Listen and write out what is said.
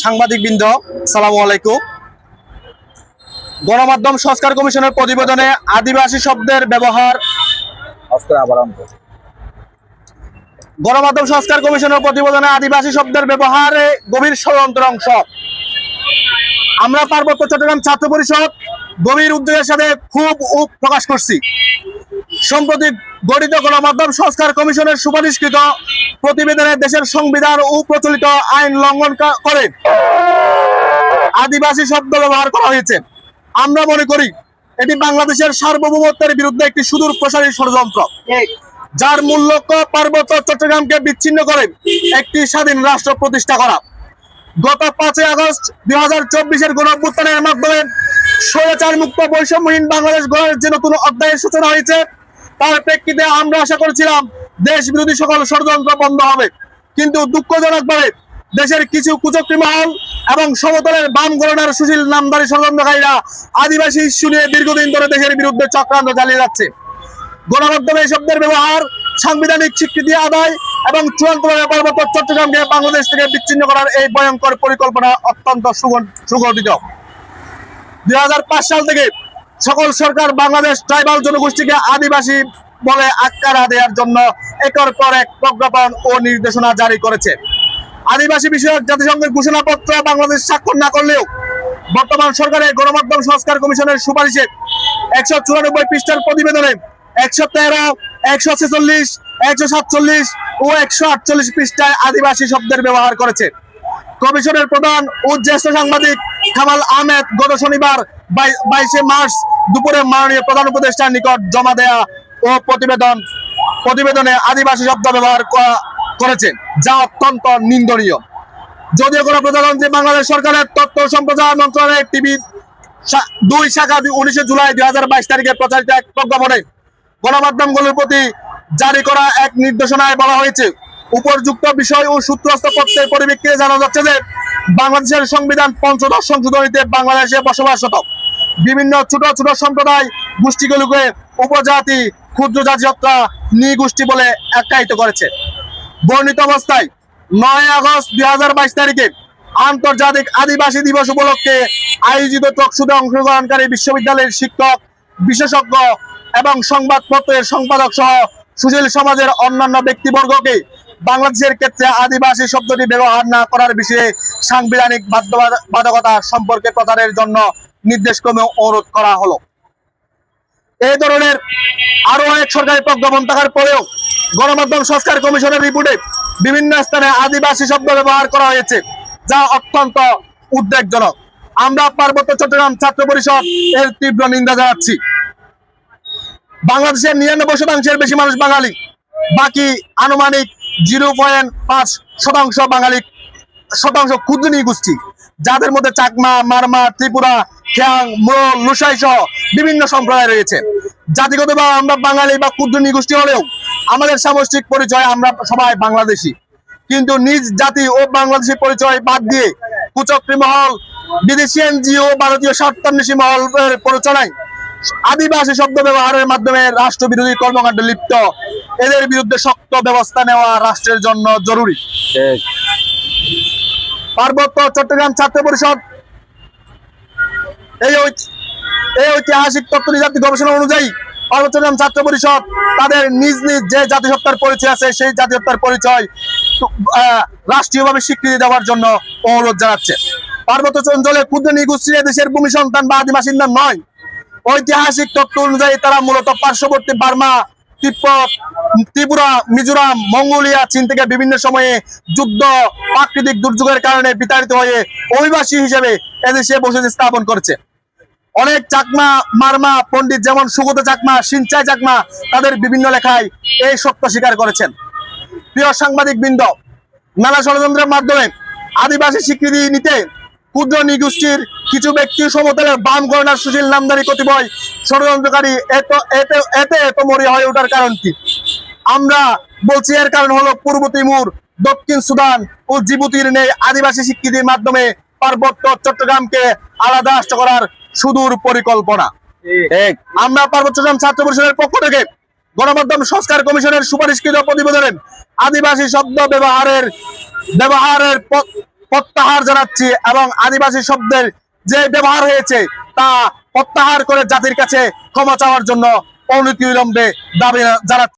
সাংবাদিক বৃন্দ সালাম আলাইকুম। গণমাধ্যম সংস্কার কমিশনের প্রতিবেদনে আদিবাসী শব্দের ব্যবহার। গণমাধ্যম সংস্কার কমিশনের প্রতিবেদনে আদিবাসী শব্দের ব্যবহারে গভীর ষড়যন্ত্র অংশ। আমরা পার্বত্য চট্টগ্রাম ছাত্র পরিষদ গভীর উদ্যোগের সাথে খুব প্রকাশ করছি। সম্প্রতি গঠিত গণমাধ্যম সংস্কার কমিশনের সুপারিশকৃত প্রতিবেদনে দেশের সংবিধান ও প্রচলিত আইন লঙ্ঘন করে। আদিবাসী শব্দ ব্যবহার করা হয়েছে। আমরা মনে করি এটি বাংলাদেশের সার্বভৌমত্বের বিরুদ্ধে একটি সুদূর প্রসারী ষড়যন্ত্র। যার মূল লক্ষ্য পার্বত্য চট্টগ্রামকে বিচ্ছিন্ন করে একটি স্বাধীন রাষ্ট্র প্রতিষ্ঠা করা। গত পাঁচই আগস্ট দুই হাজার চব্বিশের গণঅভ্যুত্থানের মাধ্যমে স্বৈরাচার মুক্ত বৈষম্যহীন বাংলাদেশ গড়ার যে নতুন অধ্যায়ের সূচনা হয়েছে তার প্রেক্ষিতে আমরা আশা করেছিলাম দেশ বিরোধী সকল ষড়যন্ত্র বন্ধ হবে। কিন্তু দেশের কিছু কুচক্রী মহল এবং সমতলের বাম সুশীল ষড়যন্ত্রকারীরা আদিবাসী ইস্যু নিয়ে দীর্ঘদিন ধরে দেশের বিরুদ্ধে চক্রান্ত চালিয়ে যাচ্ছে। গণমাধ্যমে এই শব্দের ব্যবহার, সাংবিধানিক স্বীকৃতি আদায় এবং চূড়ান্তভাবে পার্বত্য চট্টগ্রামকে বাংলাদেশ থেকে বিচ্ছিন্ন করার এই ভয়ঙ্কর পরিকল্পনা অত্যন্ত সুগঠিত। দুই হাজার পাঁচ সাল থেকে সকল সরকার বাংলাদেশ ট্রাইবাল জনগোষ্ঠীকে আদিবাসী বলে আখ্যারা দেওয়ার জন্য একের পর এক প্রজ্ঞাপন ও নির্দেশনা জারি করেছে। আদিবাসী বিষয়ক জাতিসংঘের ঘোষণাপত্র বাংলাদেশ স্বাক্ষর না করলেও বর্তমান সরকারের গণমাধ্যম সংস্কার কমিশনের সুপারিশে একশো চুরানব্বই পৃষ্ঠার প্রতিবেদনে একশো তেরো, একশো ছেচল্লিশ, একশো সাতচল্লিশ ও একশো আটচল্লিশ পৃষ্ঠায় আদিবাসী শব্দের ব্যবহার করেছে। কমিশনের প্রধান ও জ্যেষ্ঠ সাংবাদিক কামাল আহমেদ গত শনিবার বাইশে মার্চ দুপুরে মাননীয় প্রধান উপদেষ্টার নিকট জমা দেয়া ও প্রতিবেদন, প্রতিবেদনে আদিবাসী শব্দ ব্যবহার করেছেন, যা অত্যন্ত নিন্দনীয়। যদিও কোনো প্রধানমন্ত্রী বাংলাদেশ সরকারের তথ্য সম্প্রচার মন্ত্রণালয়ের টিভি দুই শাখা উনিশে জুলাই দুই হাজার বাইশ তারিখে প্রচারিত এক প্রজ্ঞাপনে গণমাধ্যমগুলোর প্রতি জারি করা এক নির্দেশনায় বলা হয়েছে উপরযুক্ত বিষয় ও সূত্রস্থ তথ্যের পরিপ্রেক্ষিতে জানা যাচ্ছে যে বাংলাদেশের সংবিধান পঞ্চদশ সংশোধনীতে বাংলাদেশে বসবাসরত বিভিন্ন ছোট ছোট সম্প্রদায়, গোষ্ঠীগুলোকে উপজাতি, ক্ষুদ্র জাতিসত্তা নৃগোষ্ঠী বলে আখ্যায়িত করেছে। বর্ণিত অবস্থায় নয় আগস্ট দুই হাজার বাইশ তারিখে আন্তর্জাতিক আদিবাসী দিবস উপলক্ষে আয়োজিত টকশুতে অংশগ্রহণকারী বিশ্ববিদ্যালয়ের শিক্ষক, বিশেষজ্ঞ এবং সংবাদপত্রের সম্পাদক সহ সুশীল সমাজের অন্যান্য ব্যক্তিবর্গকে বাংলাদেশের ক্ষেত্রে আদিবাসী শব্দটি ব্যবহার না করার বিষয়ে সাংবিধানিক বাধ্যবাধ- বাধকতা সম্পর্কে প্রচারের জন্য নির্দেশক্রমে অনুরোধ করা হলো। এই ধরনের আরও অনেক সরকারি প্রজ্ঞাপন থাকার পরেও গণমাধ্যম সংস্কার কমিশনের রিপোর্টে বিভিন্ন স্থানে আদিবাসী শব্দ ব্যবহার করা হয়েছে, যা অত্যন্ত উদ্বেগজনক। আমরা পার্বত্য চট্টগ্রাম ছাত্র পরিষদ এর তীব্র নিন্দা জানাচ্ছি। বাংলাদেশের নিরানব্বই শতাংশের বেশি মানুষ বাঙালি। বাকি আনুমানিক জিরো পয়েন্ট পাঁচ শতাংশ বাঙালি, শতাংশ ক্ষুদ্র গোষ্ঠী। যাদের মধ্যে চাকমা, মারমা, ত্রিপুরা খ্যাং মোড়ল লুসাই সহ বিভিন্ন সম্প্রদায় রয়েছে। জাতিগত বা আমরা বাঙালি বা ক্ষুদ্র গোষ্ঠী হলেও আমাদের সামষ্টিক পরিচয় আমরা সবাই বাংলাদেশি। কিন্তু নিজ জাতি ও বাংলাদেশি পরিচয় বাদ দিয়ে কুচক্রী মহল, বিদেশি এনজিও, ভারতীয় স্বার্থান্বেষী মহলের প্ররোচনায় আদিবাসী শব্দ ব্যবহারের মাধ্যমে রাষ্ট্রবিরোধী কর্মকাণ্ডে লিপ্ত। এদের বিরুদ্ধে শক্ত ব্যবস্থা নেওয়া রাষ্ট্রের জন্য জরুরি। পার্বত্য চট্টগ্রাম ছাত্র পরিষদ। এই এই ঐতিহাসিক তত্ত্ব জাতি গবেষণা অনুযায়ী পার্বত্য চট্টগ্রাম ছাত্র পরিষদ তাদের নিজ নিজ যে জাতিসত্তার পরিচয় আছে সেই জাতিসত্তার পরিচয় আহ, রাষ্ট্রীয়ভাবে স্বীকৃতি দেওয়ার জন্য অনুরোধ জানাচ্ছে। পার্বত্য অঞ্চলে ক্ষুদ্র নিগোষ্ঠী দেশের ভূমি সন্তান বা আদি বাসিন্দা নয়। ঐতিহাসিক তথ্য অনুযায়ী তারা মূলত পার্শ্ববর্তী বার্মা, তিব্বত, ত্রিপুরা, মিজোরাম, মঙ্গোলিয়া, চীন থেকে বিভিন্ন সময়ে যুদ্ধ, প্রাকৃতিক দুর্যোগের কারণে বিতাড়িত হয়ে অভিবাসী হিসেবে এদেশে বসতি স্থাপন করেছে। অনেক চাকমা, মারমা পণ্ডিত যেমন সুগত চাকমা, সিনচাই চাকমা তাদের বিভিন্ন লেখায় এই সত্য স্বীকার করেছেন। প্রিয় সাংবাদিক বৃন্দ নানা ষড়যন্ত্রের মাধ্যমে আদিবাসী স্বীকৃতি নিতে ক্ষুদ্র নিগোষ্ঠীর কিছু ব্যক্তি সমতলের বাম গণনার সুশীল নামদারি কতিপয় ষড়যন্ত্রকারী এত এতে এতে এত মরিয়া হয়ে ওঠার কারণ কি? আমরা বলছি এর কারণ হলো পূর্ব তিমুর দক্ষিণ সুদান ও জিবুতির নেই আদিবাসী স্বীকৃতির মাধ্যমে পার্বত্য চট্টগ্রামকে আলাদা রাষ্ট্র করার সুদূর পরিকল্পনা। আমরা পার্বত্য চট্টগ্রাম ছাত্র পরিষদের পক্ষ থেকে গণমাধ্যম সংস্কার কমিশনের সুপারিশকৃত প্রতিবেদনের আদিবাসী শব্দ ব্যবহারের ব্যবহারের প্রত্যাহার জানাচ্ছি এবং আদিবাসী শব্দের যে ব্যবহার হয়েছে তা প্রত্যাহার করে জাতির কাছে ক্ষমা চাওয়ার জন্য অনতিবিলম্বে দাবি জানাচ্ছি।